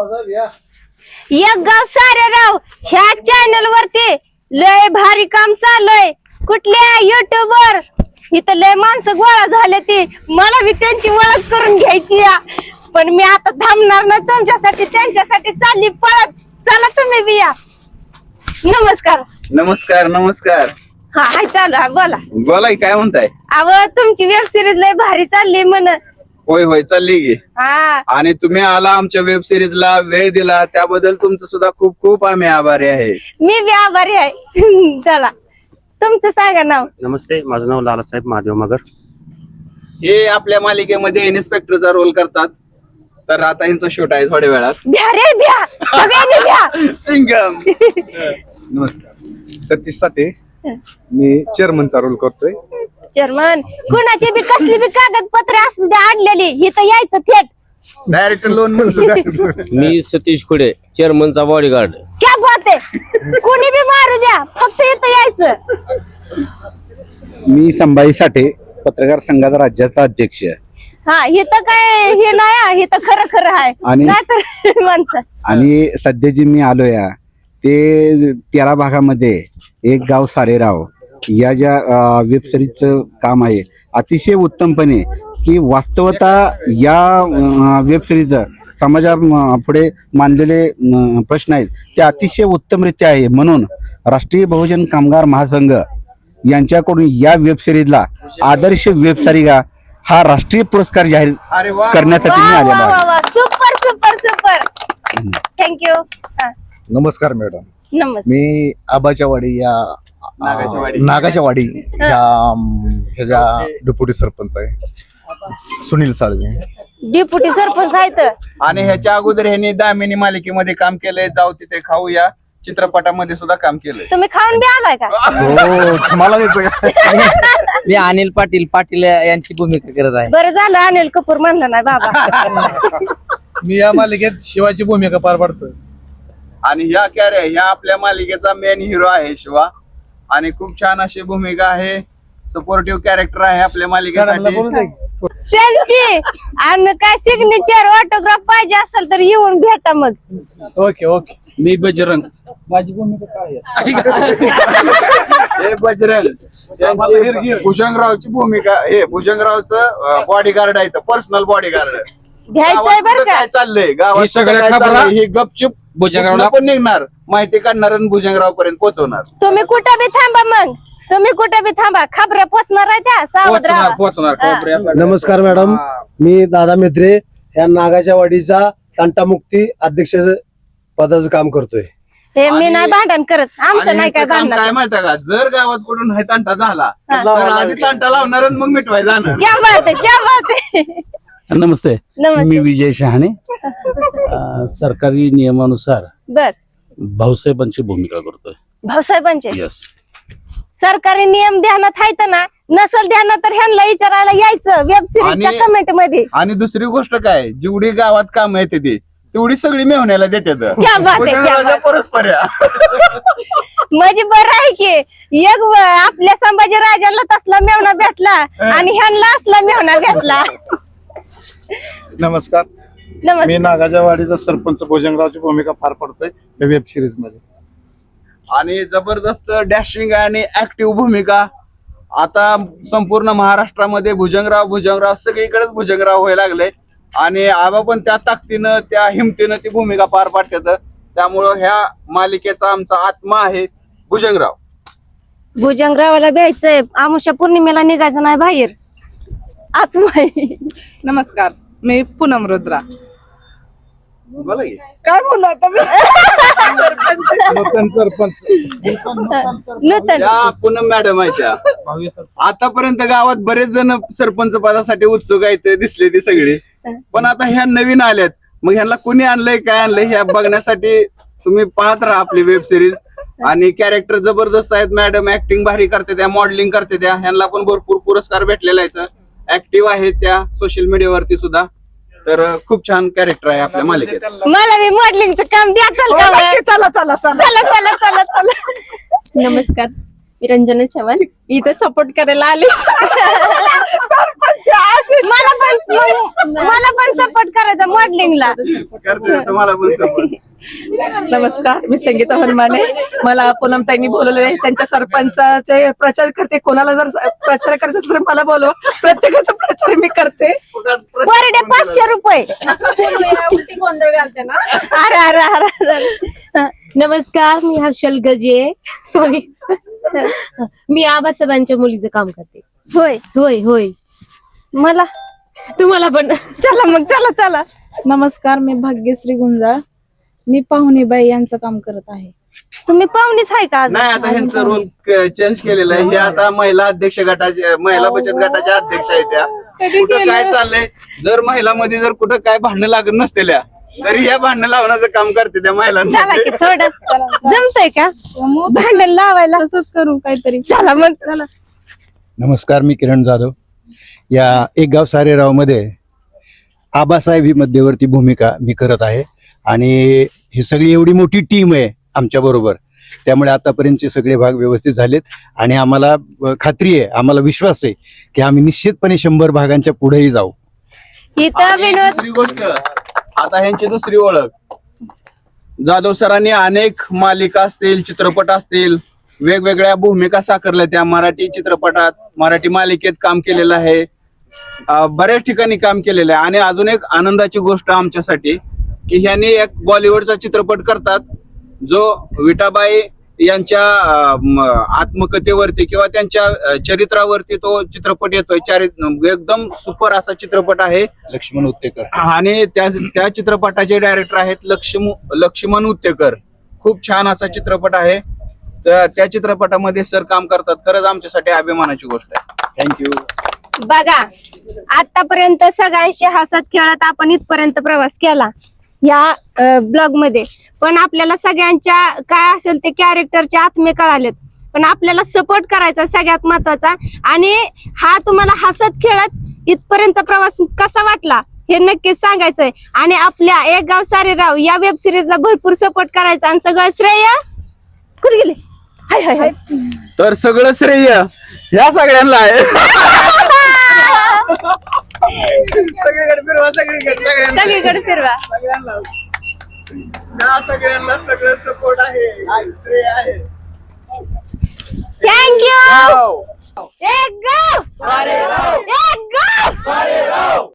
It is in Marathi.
एक गाव सारे राव ह्या चॅनल वरती लय भारी काम चाललंय. कुठल्या युट्यूब वर इथं लय माणसं गोळा झाले ती. मला बी त्यांची ओळख करून घ्यायची या. पण मी आता थांबणार ना तुमच्यासाठी त्यांच्यासाठी चालली पळत. चला तुम्ही बी या. नमस्कार. नमस्कार नमस्कार. हा हाय चालू बोला. बोला की काय म्हणताय? अव तुमची वेब सिरीज लय भारी चालली म्हण. होय होय चालली की. हा. आणि तुम्ही आला आमच्या वेब सिरीजला वेळ दिला त्याबद्दल तुमचं सुद्धा खूप खूप आम्ही आभारी आहे. मी बी आभारी आहे. चला तुमचं सांगा नाव. नमस्ते माझं नाव लालासाहेब महादेव मगर. हे आपल्या मालिकेमध्ये इन्स्पेक्टरचा रोल करतात. तर आता यांचा शूट आहे थोड्या वेळात. द्या रे द्या सगळ्यांनी द्या सिंगम. नमस्कार. सतीश साते. मी चेअरमनचा रोल करतोय. चेअरमन कुणाची बी कसली बी कागदपत्र असू द्या आणलेली इथं यायचं थेट. डायरेक्टर लोन मी सतीश खुडे चेअरमनचा बॉडीगार्ड क्या बात आहे? कुणी बी मारू द्या फक्त इथं यायचं. मी संभाजी साठे पत्रकार संघाचा राज्याचा अध्यक्ष हा इथं काय हे नाही हा, इथं खरं खरं आहे. आणि- म्हणतात. आणि सध्या जी मी आलो या ते तेरा भागामध्ये एक गाव सारेराव या ज्या वेब सिरीजचं काम आहे अतिशय उत्तमपणे की वास्तवता या वेब सिरीज समाजा पुढे मांडलेले प्रश्न आहेत ते अतिशय उत्तमरित्या आहे. म्हणून राष्ट्रीय बहुजन कामगार महासंघ यांच्याकडून या वेब सिरीजला आदर्श वेब सिरीगा हा राष्ट्रीय पुरस्कार जाहीर करण्यासाठी मी आलेलो आहे. Super super super. Thank you नमस्कार मॅडम. मी आबाच्या वाडी या नागाच्या वाडी. ह्याच्या डेप्युटी सरपंच आहे. सुनील साळवे. डेप्युटी सरपंच आहेत आणि ह्याच्या अगोदर ह्यांनी दामिनी मालिकेमध्ये काम केलंय जाऊ तिथे खाऊ या चित्रपटामध्ये सुद्धा काम केलंय. तुम्ही खाऊन बी आलाय का? हो मला मी अनिल पाटील पाटील यांची भूमिका करत आहे. बरं झालं अनिल कपूर म्हणलं नाही बाबा. मी या मालिकेत शिवाची भूमिका पार पाडतोय. आणि ह्या कॅरे ह्या आपल्या मालिकेचा मेन हिरो आहे शिवा. आणि खूप छान अशी भूमिका आहे. सपोर्टिव्ह कॅरेक्टर आहे आपल्या मालिकेसाठी. सेल्फी आणि काय सिग्नेचर ऑटोग्राफ पाहिजे असेल तर येऊन भेटा मग. ओके ओके मी बजरंग. माझी भूमिका काय आहे? हे बजरंग. त्यांची भुजंगरावची भूमिका हे भुजंगरावचं बॉडीगार्ड आहे पर्सनल बॉडीगार्ड घ्यायचंय बर काय चाललंय? गावात हे हे गपचूप भुजंगरावला- पण निघणार. माहिती काढणार आणि भुजंगराव पर्यंत पोहोचवणार. तुम्ही कुठं बी थांबा मग. तुम्ही कुठं बी थांबा. खबऱ्या पोचणार आहे त्या सावध पोचणार राहा पोचणार खबरी असं- नमस्कार मॅडम. मी दादा मेत्रे या नागाच्या वाडीचा तंटामुक्ती अध्यक्ष पदाचं काम करतोय. हे मी आणि- नाही भांडण करत. आमचं आणि नाही काय काम भांडण काय माहितीये का? जर गावात कुठून हे तंटा झाला. तर आधी तंटा लावणार आणि मग मिटवाय जाणार. क्या बात आहे क्या बात आहे नमस्ते. नमस्ते. मी विजय शहाणे. अं, सरकारी नियमानुसार बर. भाऊसाहेबांची भूमिका करतोय. भाऊसाहेबांचे? येस सरकारी नियम ध्यानात आहेत ना नसल ध्यानात तर ह्यांना विचारायला यायचं वेब सिरीजच्या आणि- कमेंटमध्ये. आणि दुसरी गोष्ट काय जेवढी गावात काम येते ती तेवढी सगळी मेहण्याला देतात. क्या बात आहे, क्या भुजंगरावच्या बात. परस्पर. म्हणजे बरं आहे की एक व- आपल्या संभाजी राजाला तसला मेवणा भेटला आणि ह्यांना असला मेवणा भेटला. नमस्कार. मी नमस्ते नागाच्या वाडीचा सरपंच भोजनरावची भूमिका पार पडतोय या वेब सिरीजमध्ये. आणि जबरदस्त डॅशिंग आणि ऍक्टिव्ह भूमिका. आता संपूर्ण महाराष्ट्रामध्ये भुजंगराव भुजंगराव सगळीकडेच भुजंगराव व्हायला लागले. आणि आबा पण त्या ताकदीनं त्या हिमतीनं ती भूमिका पार पाडतात. त्यामुळं ह्या मालिकेचा आमचा आत्मा आहे भुजंगराव. भुजंगरावाला भ्यायचंय. आमुषा पौर्णिमेला निघायचं नाही बाहेर. आत्मा. नमस्कार मी पूनम रुद्रा. बोला की. काय बोलू आता मी? नूतन सरपंच. नूतन. पूनम मॅडम आहे त्या. आतापर्यंत गावात बरेच जण सरपंच पदासाठी उत्सुक आहेत दिसले ती सगळे. पण आता ह्या नवीन आल्यात. मग ह्यांना कुणी आणलंय काय आणलंय ह्या बघण्यासाठी तुम्ही पाहत राहा आपली वेब सिरीज आणि कॅरेक्टर जबरदस्त आहेत मॅडम ऍक्टिंग भारी करते त्या मॉडेलिंग करते त्या. ह्यांना पण भरपूर पुरस्कार भेटलेले आहेत ऍक्टिव्ह आहेत त्या सोशल मीडियावरती सुद्धा. तर खूप छान कॅरेक्टर आहे आपल्या मालिकेत. मला मी मॉडेलिंगचं काम द्या चल का बाहेर. चला चला चला. चला चला चला चला. नमस्कार. मी रंजना चव्हाण. मी इथे सपोर्ट करायला आले. सरपंच मला पण मग- मला पण सपोर्ट करायचा मॉडेलिंगला करते तुम्हाला पण support. नमस्कार मी संगीता हनुमाने. मला पूनम ताईंनी बोलवलेले आहे. त्यांच्या सरपंचाचे प्रचार करते. कोणाला जर प्रचार करायचा असेल तर मला बोलव. प्रत्येकाचा प्रचार मी करते. पर डे पाचशे रुपये. अरे अरे अरे अरे. नमस्कार मी हर्षल गजे. सॉरी मी आबासाहेबांच्या मुलीचं काम करते. होय. होय होय. मला? तुम्हाला पण. चला मग चला चला. नमस्कार मी भाग्यश्री गुंजाळ. मी पाहुणेबाई यांचं काम करत आहे. तुम्ही पाहुणीच आहे का नाही आता ह्यांचं रोल चेंज केलेलं आहे. हे आता महिला अध्यक्ष गटाचे महिला बचत गटाच्या अध्यक्ष आहेत त्या. कुठं काय चाललंय? जर महिलांमध्ये जर कुठं काय भांडणं लागत नसतेल्या तरी ह्या भांडणं लावण्याचं काम करते त्या चला महिलांना की थोडं जमतंय का? भांडण लावायला? तसंच करू काहीतरी. चला मग. चला. नमस्कार मी किरण जाधव. या एक गाव सारेरावमध्ये आबासाहेब ही मध्यवर्ती भूमिका मी करत आहे. आणि ही सगळी एवढी मोठी टीम आहे आमच्या बरोबर. त्यामुळे आतापर्यंतचे सगळे भाग व्यवस्थित झालेत आणि आम्हाला खात्री आहे आम्हाला विश्वास आहे की आम्ही निश्चितपणे शंभर भागांच्या पुढेही जाऊ. इथं आणि विनोद दुसरी गोष्ट आता ह्यांची दुसरी ओळख. जाधव सरांनी अनेक मालिका असतील चित्रपट असतील वेगवेगळ्या भूमिका साकारल्या त्या मराठी चित्रपटात मराठी मालिकेत काम केलेलं आहे. अं, बऱ्याच ठिकाणी काम केलेलं आहे. आणि अजून एक आनंदाची गोष्ट आमच्यासाठी की ह्यांनी एक बॉलिवूडचा चित्रपट करतात जो विटाबाई यांच्या आत्मकथेवरती किंवा त्यांच्या चरित्रावरती तो चित्रपट येतोय. एकदम सुपर असा चित्रपट आहे. लक्ष्मण उत्तेकर. आणि त्या त्या चित्रपटाचे डायरेक्टर आहेत लक्ष्म लक्ष्मण उत्तेकर. खूप छान असा चित्रपट आहे. तर त्या चित्रपटामध्ये सर काम करतात. खरंच आमच्यासाठी अभिमानाची गोष्ट आहे. थँक्यू बघा आतापर्यंत सगळ्यांशी हसत खेळत आपण इथपर्यंत प्रवास केला. या ब्लॉगमध्ये पण आपल्याला सगळ्यांच्या काय असेल ते कॅरेक्टरचे आत्मे कळालेत. पण आपल्याला सपोर्ट करायचा सगळ्यात महत्त्वाचा. आणि हा तुम्हाला हसत खेळत इथपर्यंत प्रवास कसा वाटला हे नक्कीच सांगायचंय. आणि आपल्या एक गाव सारे राव या वेब सिरीजला भरपूर सपोर्ट करायचा आणि सगळं श्रेय कुठे गेले? हाय हाय हाय. तर सगळं श्रेय ह्या सगळ्यांना आहे. सगळीकडे फिरवा सगळीकडे सगळ्यांना. सगळीकडे फिरवा. सगळ्यांना. त्या सगळ्यांना सगळं सपोर्ट आहे. श्रेय आहे. थँक्यू. एक गाव एक गाव